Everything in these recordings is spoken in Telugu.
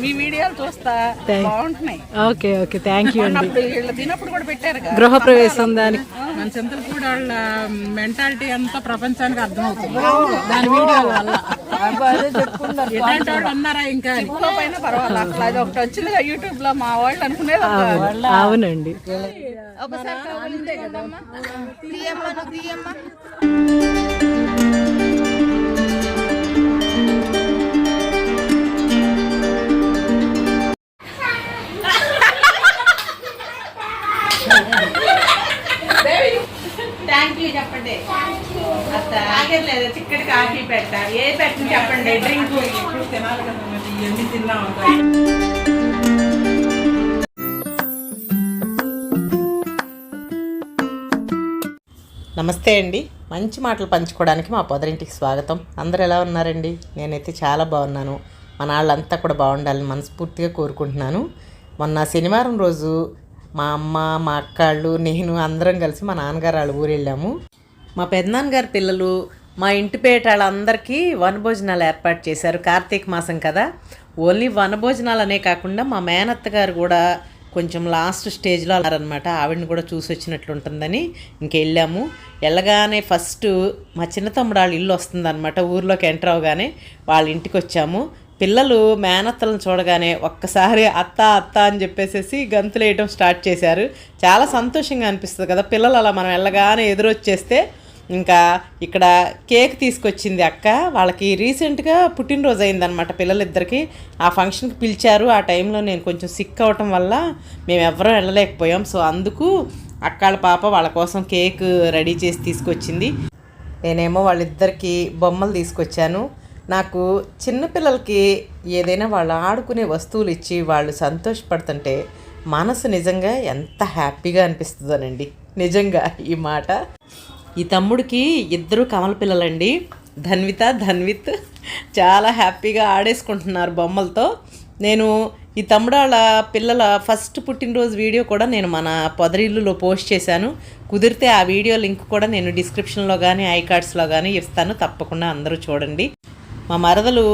మీ వీడియోలు చూస్తా. బాగుంటున్నాయి. Okay okay. థ్యాంక్ యూ అండి. తినప్పుడు కూడా పెట్టారు గృహప్రవేశం దానికి. మన చింతలు కూడా వాళ్ళ మెంటాలిటీ అంతా ప్రపంచానికి అర్థమవుతుంది. దాని వీడియోల వల్ల. వాళ్ళు ఉన్నారా ఇంకా? పైన పర్వాలేదు అది ఒకటి వచ్చింది యూట్యూబ్లో మా వాళ్ళు అనుకునేది అవునండి. ఒకసారి నమస్తే అండి. మంచి మాటలు పంచుకోవడానికి మా పొదరింటికి స్వాగతం. అందరు ఎలా ఉన్నారండి? నేనైతే చాలా బాగున్నాను. మన వాళ్ళంతా కూడా బాగుండాలని మనస్ఫూర్తిగా కోరుకుంటున్నాను. మొన్న శనివారం రోజు మా అమ్మ మా అక్కాళ్ళు నేను అందరం కలిసి మా నాన్నగారు వాళ్ళ ఊరు వెళ్ళాము. మా పెద్దనాన్నగారి పిల్లలు మా ఇంటి పేట వాళ్ళందరికీ వనభోజనాలు ఏర్పాటు చేశారు. కార్తీక మాసం కదా. ఓన్లీ వనభోజనాలు అనే కాకుండా మా మేనత్త గారు కూడా కొంచెం లాస్ట్ స్టేజ్లో అన్నారనమాట ఆవిడని కూడా చూసి వచ్చినట్లు ఉంటుందని వెళ్ళగానే ఫస్ట్ మా చిన్న తమ్ముడు వాళ్ళ ఇల్లు వస్తుందన్నమాట. ఊర్లోకి ఎంటర్ అవగానే వాళ్ళ ఇంటికి వచ్చాము. పిల్లలు మేనత్తలను చూడగానే ఒక్కసారి అత్త అత్త అని చెప్పేసేసి గంతులు వేయడం స్టార్ట్ చేశారు. చాలా సంతోషంగా అనిపిస్తుంది కదా పిల్లలు అలా మనం వెళ్ళగానే ఎదురొచ్చేస్తే ఇంకా ఇక్కడ కేక్ తీసుకొచ్చింది అక్క. వాళ్ళకి రీసెంట్గా పుట్టినరోజు అయిందనమాట పిల్లలిద్దరికి. ఆ ఫంక్షన్కి పిలిచారు. ఆ టైంలో నేను కొంచెం సిక్ అవటం వల్ల మేము ఎవరూ వెళ్ళలేకపోయాం. సో అందుకు అక్కాళ్ళ పాప వాళ్ళ కోసం కేక్ రెడీ చేసి తీసుకొచ్చింది. నేనేమో వాళ్ళిద్దరికి బొమ్మలు తీసుకొచ్చాను. నాకు చిన్నపిల్లలకి ఏదైనా వాళ్ళు ఆడుకునే వస్తువులు ఇచ్చి వాళ్ళు సంతోషపడుతుంటే మనసు నిజంగా ఎంత హ్యాపీగా అనిపిస్తుందోనండి. నిజంగా ఈ మాట. ఈ తమ్ముడికి ఇద్దరు కమల పిల్లలండి. ధన్విత ధన్విత్. చాలా హ్యాపీగా ఆడేసుకుంటున్నారు బొమ్మలతో. నేను ఈ తమ్ముడు వాళ్ళ పిల్లల ఫస్ట్ పుట్టినరోజు వీడియో కూడా నేను మన పొదరిల్లులో పోస్ట్ చేశాను. కుదిరితే ఆ వీడియో లింక్ కూడా నేను డిస్క్రిప్షన్లో కానీ ఐ కార్డ్స్లో కానీ ఇస్తాను. తప్పకుండా అందరూ చూడండి. మా మరదలు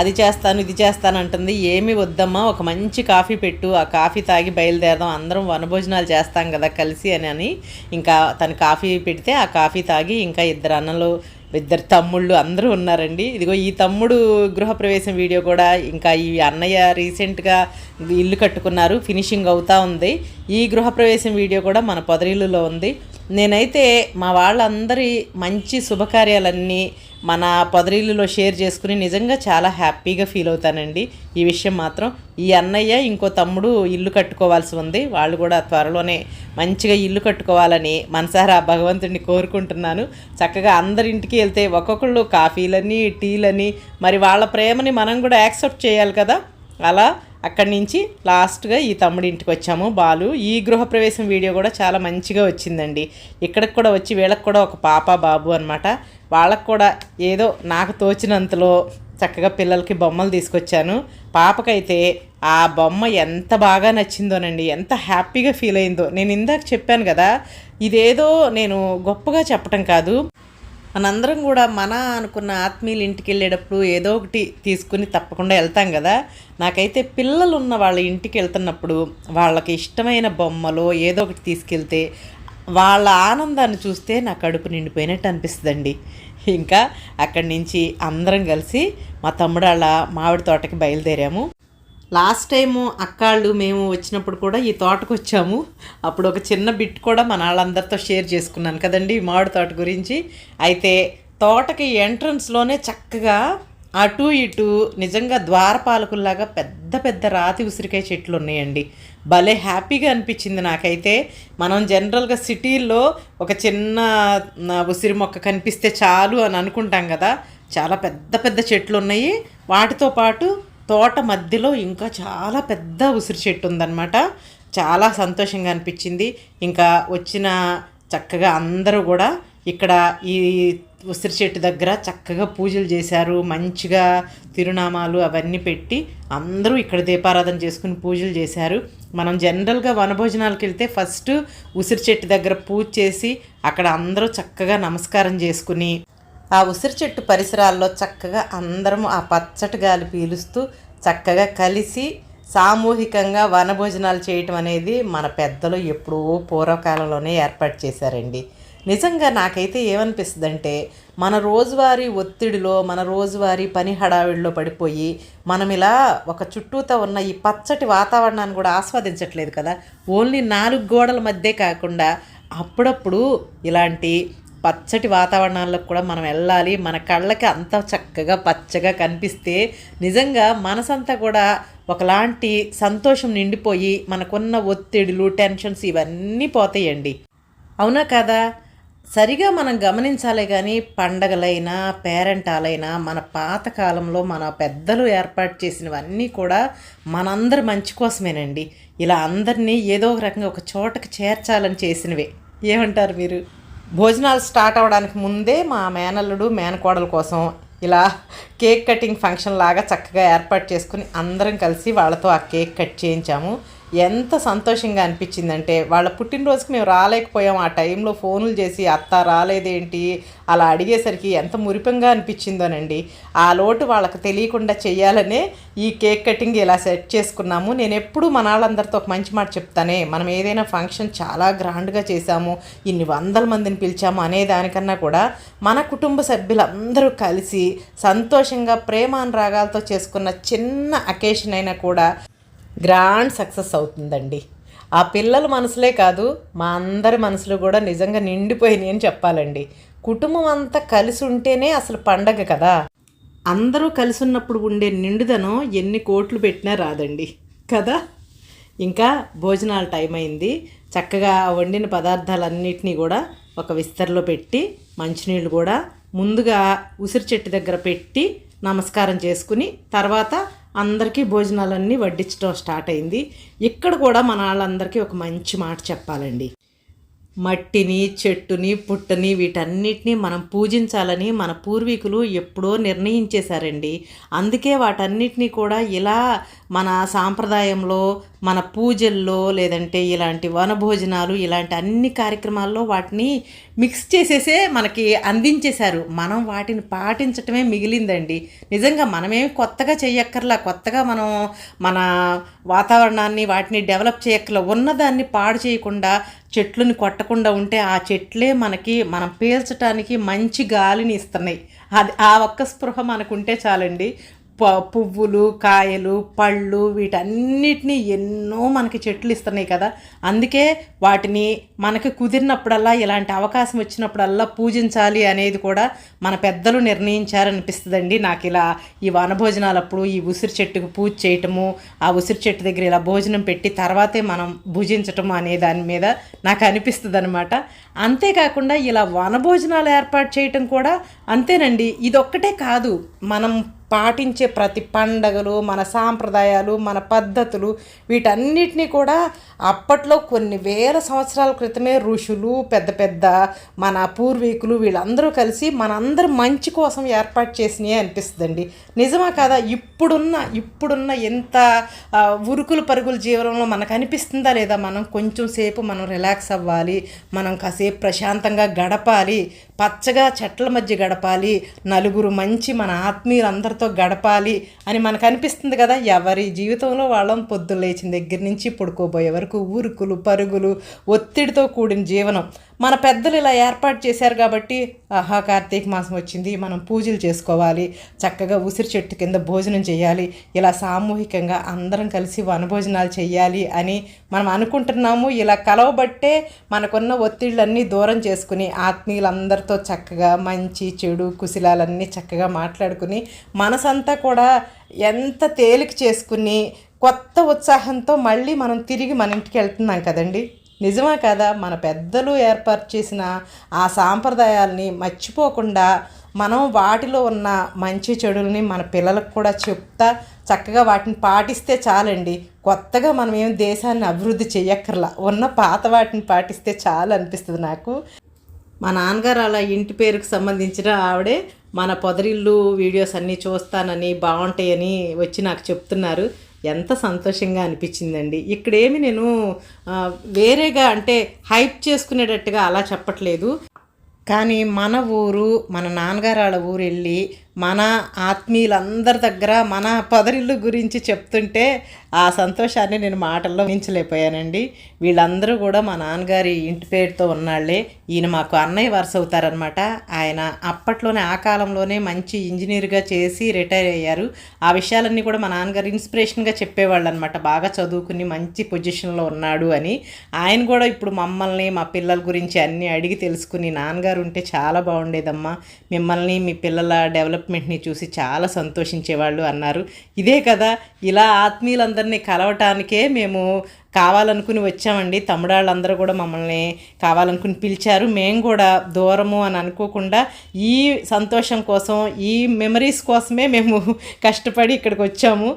అది చేస్తాను ఇది చేస్తాను అంటుంది. ఏమి వద్దమ్మా ఒక మంచి కాఫీ పెట్టు ఆ కాఫీ తాగి బయలుదేరదాం అందరం వనభోజనాలు చేస్తాం కదా కలిసి అని అని ఇంకా తను కాఫీ పెడితే ఆ కాఫీ తాగి ఇంకా ఇద్దరు అన్నలు ఇద్దరు తమ్ముళ్ళు అందరూ ఉన్నారండి. ఇదిగో ఈ తమ్ముడు గృహప్రవేశం వీడియో కూడా ఇంకా ఈ అన్నయ్య రీసెంట్గా ఇల్లు కట్టుకున్నారు ఫినిషింగ్ అవుతా ఉంది. ఈ గృహప్రవేశం వీడియో కూడా మన పొదరిల్లులో ఉంది. నేనైతే మా వాళ్ళందరి మంచి శుభకార్యాలన్నీ మన పొదరిల్లులో షేర్ చేసుకుని నిజంగా చాలా హ్యాపీగా ఫీల్ అవుతానండి. ఈ విషయం మాత్రం. ఈ అన్నయ్య ఇంకో తమ్ముడు ఇల్లు కట్టుకోవాల్సి ఉంది. వాళ్ళు కూడా త్వరలోనే మంచిగా ఇల్లు కట్టుకోవాలని మనసారా భగవంతుడిని కోరుకుంటున్నాను. చక్కగా అందరింటికి వెళ్తే ఒక్కొక్కళ్ళు కాఫీలని టీలని మరి వాళ్ళ ప్రేమని మనం కూడా యాక్సెప్ట్ చేయాలి కదా. అలా అక్కడి నుంచి లాస్ట్గా ఈ తమ్ముడి ఇంటికి వచ్చాము. బాలు ఈ గృహప్రవేశం వీడియో కూడా చాలా మంచిగా వచ్చిందండి. ఇక్కడికి కూడా వచ్చి వీళ్ళకి కూడా ఒక పాప బాబు అనమాట వాళ్ళకు కూడా ఏదో నాకు తోచినంతలో చక్కగా పిల్లలకి బొమ్మలు తీసుకొచ్చాను. పాపకైతే ఆ బొమ్మ ఎంత బాగా నచ్చిందోనండి ఎంత హ్యాపీగా ఫీల్ అయిందో. నేను ఇందాక చెప్పాను కదా ఇదేదో నేను గొప్పగా చెప్పటం కాదు. మనందరం కూడా మన అనుకున్న ఆత్మీయులు ఇంటికి వెళ్ళేటప్పుడు ఏదో ఒకటి తీసుకుని తప్పకుండా వెళ్తాం కదా. నాకైతే పిల్లలు ఉన్న వాళ్ళ ఇంటికి వెళ్తున్నప్పుడు వాళ్ళకి ఇష్టమైన బొమ్మలో ఏదో ఒకటి తీసుకెళ్తే వాళ్ళ ఆనందాన్ని చూస్తే నా కడుపు నిండిపోయినట్టు అనిపిస్తుందండి. ఇంకా అక్కడి నుంచి అందరం కలిసి మా తమ్ముడు వాళ్ళ మామిడి తోటకి బయలుదేరాము. లాస్ట్ టైము అక్కాళ్ళు మేము వచ్చినప్పుడు కూడా ఈ తోటకు వచ్చాము. అప్పుడు ఒక చిన్న బిట్ కూడా మన వాళ్ళందరితో షేర్ చేసుకున్నాను కదండి ఈ మామిడి తోట గురించి. అయితే తోటకి ఎంట్రన్స్లోనే చక్కగా అటు ఇటు నిజంగా ద్వారపాలకుల్లాగా పెద్ద పెద్ద రాతి ఉసిరికాయ చెట్లు ఉన్నాయండి. భలే హ్యాపీగా అనిపించింది నాకైతే. మనం జనరల్గా సిటీల్లో ఒక చిన్న ఉసిరి మొక్క కనిపిస్తే చాలు అని అనుకుంటాం కదా. చాలా పెద్ద పెద్ద చెట్లు ఉన్నాయి వాటితో పాటు తోట మధ్యలో ఇంకా చాలా పెద్ద ఉసిరి చెట్టు ఉందన్నమాట. చాలా సంతోషంగా అనిపించింది. ఇంకా వచ్చిన చక్కగా అందరూ కూడా ఇక్కడ ఈ ఉసిరి చెట్టు దగ్గర చక్కగా పూజలు చేశారు మంచిగా తిరునామాలు అవన్నీ పెట్టి అందరూ ఇక్కడ దీపారాధన చేసుకుని పూజలు చేశారు. మనం జనరల్గా వనభోజనాలకు వెళ్తే ఫస్ట్ ఉసిరి చెట్టు దగ్గర పూజ చేసి అక్కడ అందరూ చక్కగా నమస్కారం చేసుకుని ఆ ఉసిరి చెట్టు పరిసరాల్లో చక్కగా అందరం ఆ పచ్చటి గాలి పీలుస్తూ చక్కగా కలిసి సామూహికంగా వనభోజనాలు చేయటం అనేది మన పెద్దలు ఎప్పుడో పూర్వకాలంలోనే ఏర్పాటు చేశారండి. నిజంగా నాకైతే ఏమనిపిస్తుందంటే మన రోజువారీ ఒత్తిడిలో మన రోజువారీ పని హడావిడిలో పడిపోయి మనం ఇలా ఒక చుట్టూతో ఉన్న ఈ పచ్చటి వాతావరణాన్ని కూడా ఆస్వాదించట్లేదు కదా. ఓన్లీ నాలుగు గోడల మధ్య కాకుండా అప్పుడప్పుడు ఇలాంటి పచ్చటి వాతావరణాల్లో కూడా మనం వెళ్ళాలి. మన కళ్ళకి అంత చక్కగా పచ్చగా కనిపిస్తే నిజంగా మనసంతా కూడా ఒకలాంటి సంతోషం నిండిపోయి మనకున్న ఒత్తిడులు టెన్షన్స్ ఇవన్నీ పోతాయండి. అవునా కదా? సరిగా మనం గమనించాలి కానీ పండగలైనా పేరెంటాలైనా మన పాతకాలంలో మన పెద్దలు ఏర్పాటు చేసినవన్నీ కూడా మనందరి మంచి కోసమేనండి. ఇలా అందరినీ ఏదో ఒక రకంగా ఒక చోటకి చేర్చాలని చేసినవే. ఏమంటారు మీరు? భోజనాలు స్టార్ట్ అవ్వడానికి ముందే మా మేనల్లుడు మేనకోడల కోసం ఇలా కేక్ కటింగ్ ఫంక్షన్ లాగా చక్కగా ఏర్పాటు చేసుకుని అందరం కలిసి వాళ్ళతో ఆ కేక్ కట్ చేయించాము. ఎంత సంతోషంగా అనిపించిందంటే వాళ్ళ పుట్టినరోజుకి మేము రాలేకపోయాం. ఆ టైంలో ఫోన్లు చేసి అత్త రాలేదేంటి? అలా అడిగేసరికి ఎంత మురిపంగా అనిపించిందోనండి. ఆ లోటు వాళ్ళకి తెలియకుండా చేయాలనే ఈ కేక్ కటింగ్ ఇలా సెట్ చేసుకున్నాము. నేను ఎప్పుడు మన వాళ్ళందరితో ఒక మంచి మాట చెప్తానే మనం ఏదైనా ఫంక్షన్ చాలా గ్రాండ్గా చేశాము ఇన్ని వందల మందిని పిలిచాము అనే దానికన్నా కూడా మన కుటుంబ సభ్యులందరూ కలిసి సంతోషంగా ప్రేమానురాగాలతో చేసుకున్న చిన్న అకేషన్ అయినా కూడా గ్రాండ్ సక్సెస్ అవుతుందండి. ఆ పిల్లల మనసులే కాదు మా అందరి మనసులు కూడా నిజంగా నిండిపోయినాయి అని చెప్పాలండి. కుటుంబం అంతా కలిసి ఉంటేనే అసలు పండగ కదా. అందరూ కలిసి ఉన్నప్పుడు ఉండే నిండుదనం ఎన్ని కోట్లు పెట్టినా రాదండి. కదా? ఇంకా భోజనాల టైం అయింది. చక్కగా వండిన పదార్థాలన్నిటినీ కూడా ఒక విస్తరలో పెట్టి మంచినీళ్ళు కూడా ముందుగా ఉసిరి చెట్టు దగ్గర పెట్టి నమస్కారం చేసుకుని తర్వాత అందరికీ భోజనాలన్నీ వడ్డించడం స్టార్ట్ అయింది. ఇక్కడ కూడా మన వాళ్ళందరికీ ఒక మంచి మాట చెప్పాలండి. మట్టిని చెట్టుని పుట్టని వీటన్నిటిని మనం పూజించాలని మన పూర్వీకులు ఎప్పుడో నిర్ణయించేశారండి. అందుకే వాటన్నిటినీ కూడా ఇలా మన సాంప్రదాయంలో మన పూజల్లో లేదంటే ఇలాంటి వనభోజనాలు ఇలాంటి అన్ని కార్యక్రమాల్లో వాటిని మిక్స్ చేసేసే మనకి అందించేశారు. మనం వాటిని పాటించటమే మిగిలిందండి. నిజంగా మనమేమి కొత్తగా చేయక్కర్లా కొత్తగా మనం మన వాతావరణాన్ని వాటిని డెవలప్ చేయక్కర్లా ఉన్నదాన్ని పాడు చేయకుండా చెట్లను కొట్టకుండా ఉంటే ఆ చెట్లే మనకి మనం పీల్చడానికి మంచి గాలిని ఇస్తున్నాయి. అది ఆ ఒక్క స్పృహ మనకుంటే చాలండి. ప పువ్వులు కాయలు పళ్ళు వీటన్నిటినీ ఎన్నో మనకి చెట్లు ఇస్తున్నాయి కదా. అందుకే వాటిని మనకి కుదిరినప్పుడల్లా ఇలాంటి అవకాశం వచ్చినప్పుడల్లా పూజించాలి అనేది కూడా మన పెద్దలు నిర్ణయించారనిపిస్తుందండి. నాకు ఇలా ఈ వనభోజనాలప్పుడు ఈ ఉసిరి చెట్టుకు పూజ చేయటము ఆ ఉసిరి చెట్టు దగ్గర ఇలా భోజనం పెట్టి తర్వాతే మనం భుజించటం అనే దాని మీద నాకు అనిపిస్తుంది అనమాట అంతేకాకుండా ఇలా వనభోజనాలు ఏర్పాటు చేయటం కూడా అంతేనండి. ఇదొక్కటే కాదు. మనం పాటించే ప్రతి పండగలు మన సాంప్రదాయాలు మన పద్ధతులు వీటన్నిటినీ కూడా అప్పట్లో కొన్ని వేల సంవత్సరాల క్రితమే ఋషులు పెద్ద పెద్ద మన పూర్వీకులు వీళ్ళందరూ కలిసి మనందరి మంచి కోసం ఏర్పాటు చేసినాయి అనిపిస్తుందండి. నిజమా కదా? ఇప్పుడున్న ఇప్పుడున్న ఎంత ఉరుకులు పరుగుల జీవనంలో మనకు అనిపిస్తుందా లేదా? మనం కొంచెం సేపు మనం రిలాక్స్ అవ్వాలి మనం కాసేపు ప్రశాంతంగా గడపాలి పచ్చగా చెట్ల మధ్య గడపాలి నలుగురు మంచి మన ఆత్మీయులందరితో గడపాలి అని మనకు అనిపిస్తుంది కదా. ఎవరి జీవితంలో వాళ్ళం పొద్దున్న లేచిన దగ్గర నుంచి పడుకోబోయే వరకు ఊరుకులు పరుగులు ఒత్తిడితో కూడిన జీవనం మన పెద్దలు ఇలా ఏర్పాటు చేశారు కాబట్టి ఆహా కార్తీక మాసం వచ్చింది మనం పూజలు చేసుకోవాలి చక్కగా ఉసిరి చెట్టు కింద భోజనం చేయాలి ఇలా సామూహికంగా అందరం కలిసి వనభోజనాలు చేయాలి అని మనం అనుకుంటున్నాము. ఇలా కలవబట్టే మనకున్న ఒత్తిళ్ళన్నీ దూరం చేసుకుని ఆత్మీయులందరితో చక్కగా మంచి చెడు కుశలాలన్నీ చక్కగా మాట్లాడుకుని మనసంతా కూడా ఎంత తేలిక చేసుకుని కొత్త ఉత్సాహంతో మళ్ళీ మనం తిరిగి మన ఇంటికి వెళ్తున్నాం కదండి. నిజమే కదా? మన పెద్దలు ఏర్పాటు చేసిన ఆ సాంప్రదాయాల్ని మర్చిపోకుండా మనం వాటిలో ఉన్న మంచి చెడుల్ని మన పిల్లలకు కూడా చెప్తా చక్కగా వాటిని పాటిస్తే చాలండి. కొత్తగా మనం ఏం దేశాన్ని అభివృద్ధి చేయక్కర్లా ఉన్న పాత వాటిని పాటిస్తే చాలు అనిపిస్తుంది నాకు. మా నాన్నగారు అలా ఇంటి పేరుకు సంబంధించిన ఆవిడే మన పొదరిల్లు వీడియోస్ అన్నీ చూస్తానని బాగుంటాయని వచ్చి నాకు చెప్తున్నారు. ఎంత సంతోషంగా అనిపించిందండి. ఇక్కడేమి నేను వేరేగా అంటే హైప్ చేసుకునేటట్టుగా అలా చెప్పట్లేదు. కానీ మన ఊరు మన నాన్నగారు వాళ్ళ ఊరు వెళ్ళి మన ఆత్మీయులందరి దగ్గర మన పొదరిల్లు గురించి చెప్తుంటే ఆ సంతోషాన్ని నేను మాటల్లో మించలేకపోయానండి వీళ్ళందరూ కూడా మా నాన్నగారి ఇంటి పేరుతో ఉన్నాళ్ళే ఈయన మాకు అన్నయ్య వరుస అవుతారనమాట ఆయన అప్పట్లోనే ఆ కాలంలోనే మంచి ఇంజనీర్గా చేసి రిటైర్ అయ్యారు. ఆ విషయాలన్నీ కూడా మా నాన్నగారు ఇన్స్పిరేషన్గా చెప్పేవాళ్ళు అనమాట బాగా చదువుకుని మంచి పొజిషన్లో ఉన్నాడు అని. ఆయన కూడా ఇప్పుడు మమ్మల్ని మా పిల్లల గురించి అన్నీ అడిగి తెలుసుకుని నాన్నగారు ఉంటే చాలా బాగుండేదమ్మా. మిమ్మల్ని మీ పిల్లల డెవలప్ డెవలప్మెంట్ని చూసి చాలా సంతోషించేవాళ్ళు అన్నారు. ఇదే కదా ఇలా ఆత్మీయులందరినీ కలవటానికే మేము కావాలనుకుని వచ్చామండి. తమ్ముడాళ్ళందరూ కూడా మమ్మల్ని కావాలనుకుని పిలిచారు. మేము కూడా దూరము అని అనుకోకుండా ఈ సంతోషం కోసం ఈ మెమరీస్ కోసమే మేము కష్టపడి ఇక్కడికి వచ్చాము.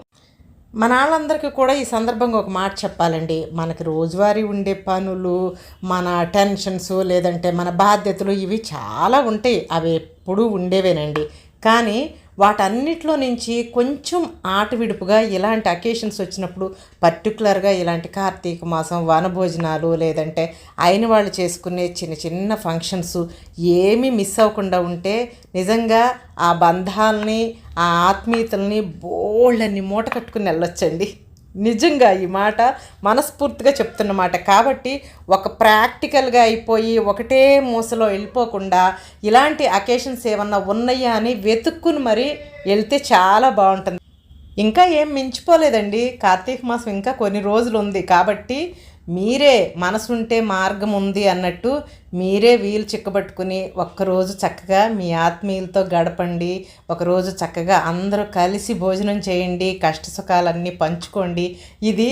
మన వాళ్ళందరికీ కూడా ఈ సందర్భంగా ఒక మాట చెప్పాలండి. మనకి రోజువారీ ఉండే పనులు మన టెన్షన్స్ లేదంటే మన బాధ్యతలు ఇవి చాలా ఉంటాయి. అవి ఎప్పుడూ ఉండేవేనండి. కానీ వాటన్నిటిలో నుంచి కొంచెం ఆటవిడుపుగా ఇలాంటి అకేషన్స్ వచ్చినప్పుడు పర్టికులర్గా ఇలాంటి కార్తీక మాసం వనభోజనాలు లేదంటే అయిన వాళ్ళు చేసుకునే చిన్న చిన్న ఫంక్షన్స్ ఏమీ మిస్ అవ్వకుండా ఉంటే నిజంగా ఆ బంధాలని ఆ ఆత్మీయతల్ని బోళ్ళని మూట కట్టుకుని వెళ్ళొచ్చండి. నిజంగా ఈ మాట మనస్ఫూర్తిగా చెప్తున్నమాట కాబట్టి ఒక ప్రాక్టికల్గా అయిపోయి ఒకటే మూసలో వెళ్ళిపోకుండా ఇలాంటి అకేషన్స్ ఏమన్నా ఉన్నాయా అని వెతుక్కుని మరి వెళ్తే చాలా బాగుంటుంది. ఇంకా ఏం మించిపోలేదండి. కార్తీక మాసం ఇంకా కొన్ని రోజులు ఉంది కాబట్టి మీరే మనసుంటే మార్గం ఉంది అన్నట్టు మీరే వీలు చిక్కబట్టుకుని ఒక్కరోజు చక్కగా మీ ఆత్మీయులతో గడపండి ఒకరోజు చక్కగా అందరూ కలిసి భోజనం చేయండి కష్ట సుఖాలన్నీ పంచుకోండి. ఇది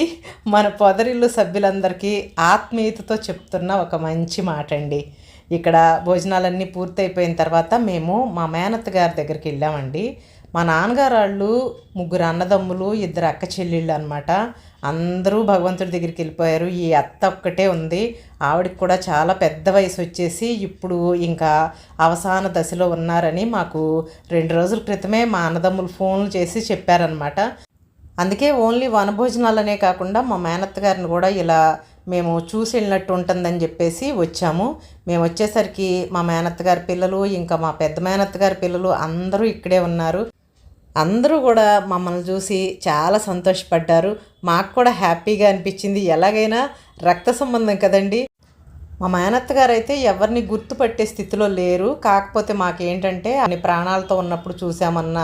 మన పొదరిల్లు సభ్యులందరికీ ఆత్మీయతతో చెప్తున్న ఒక మంచి మాట అండి ఇక్కడ భోజనాలన్నీ పూర్తయిపోయిన తర్వాత మేము మా మేనత్త గారి దగ్గరికి వెళ్ళామండి. మా నాన్నగారు వాళ్ళు ముగ్గురు అన్నదమ్ములు ఇద్దరు అక్క చెల్లెళ్ళు అనమాట అందరూ భగవంతుడి దగ్గరికి వెళ్ళిపోయారు. ఈ అత్త ఒక్కటే ఉంది. ఆవిడకి కూడా చాలా పెద్ద వయసు వచ్చేసి ఇప్పుడు ఇంకా అవసాన దశలో ఉన్నారని మాకు రెండు రోజుల క్రితమే మా అన్నదమ్ములు ఫోన్లు చేసి చెప్పారనమాట అందుకే ఓన్లీ వనభోజనాలనే కాకుండా మా మేనత్త గారిని కూడా ఇలా మేము చూసి వెళ్ళినట్టు ఉంటుందని చెప్పేసి వచ్చాము. మేము వచ్చేసరికి మా మేనత్త గారి పిల్లలు ఇంకా మా పెద్ద మేనత్త గారి పిల్లలు అందరూ ఇక్కడే ఉన్నారు. అందరూ కూడా మమ్మల్ని చూసి చాలా సంతోషపడ్డారు. మాకు కూడా హ్యాపీగా అనిపించింది. ఎలాగైనా రక్త సంబంధం కదండి. మా మేనత్త గారు అయితే ఎవరిని గుర్తుపట్టే స్థితిలో లేరు. కాకపోతే మాకేంటంటే అన్ని ప్రాణాలతో ఉన్నప్పుడు చూసామన్న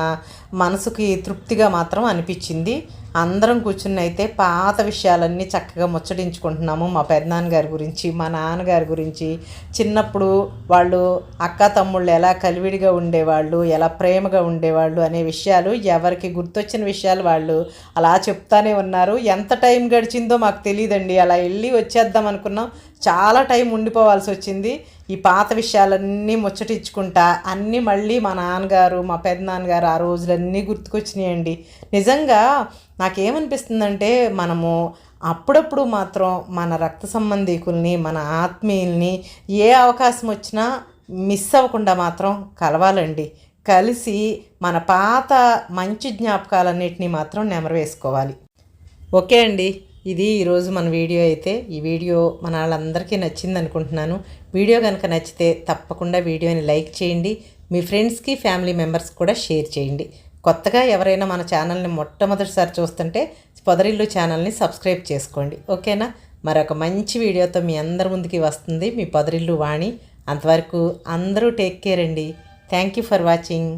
మనసుకి తృప్తిగా మాత్రం అనిపించింది. అందరం కూర్చుని అయితే పాత విషయాలన్నీ చక్కగా ముచ్చటించుకుంటున్నాము. మా పెద్దనాన్నగారి గురించి మా నాన్నగారి గురించి. చిన్నప్పుడు వాళ్ళు అక్క తమ్ముళ్ళు ఎలా కలివిడిగా ఉండేవాళ్ళు ఎలా ప్రేమగా ఉండేవాళ్ళు అనే విషయాలు ఎవరికి గుర్తొచ్చిన విషయాలు వాళ్ళు అలా చెప్తానే ఉన్నారు. ఎంత టైం గడిచిందో మాకు తెలియదండి అలా వెళ్ళి వచ్చేద్దాం అనుకున్నాం. చాలా టైం ఉండిపోవాల్సి వచ్చింది. ఈ పాత విషయాలన్నీ ముచ్చటించుకుంటా అన్నీ మళ్ళీ మా నాన్నగారు మా పెద్దనాన్నగారు ఆ రోజులన్నీ గుర్తుకొచ్చినాయండి. నిజంగా నాకేమనిపిస్తుందంటే మనము అప్పుడప్పుడు మాత్రం మన రక్త సంబంధీకుల్ని మన ఆత్మీయుల్ని ఏ అవకాశం వచ్చినా మిస్ అవ్వకుండా మాత్రం కలవాలండి. కలిసి మన పాత మంచి జ్ఞాపకాలన్నింటినీ మాత్రం నెమరవేసుకోవాలి ఓకే అండి. ఇది ఈరోజు మన వీడియో అయితే. ఈ వీడియో మన వాళ్ళందరికీ నచ్చింది అనుకుంటున్నాను వీడియో కనుక నచ్చితే తప్పకుండా వీడియోని లైక్ చేయండి. మీ ఫ్రెండ్స్కి ఫ్యామిలీ మెంబర్స్ కూడా షేర్ చేయండి. కొత్తగా ఎవరైనా మన ఛానల్ని మొట్టమొదటిసారి చూస్తుంటే పొదరిల్లు ఛానల్ని సబ్స్క్రైబ్ చేసుకోండి. ఓకేనా? మరొక మంచి వీడియోతో మీ అందరి ముందుకి వస్తుంది మీ పొదరిల్లు వాణి. అంతవరకు అందరూ టేక్ కేర్ అండి. Thank you for watching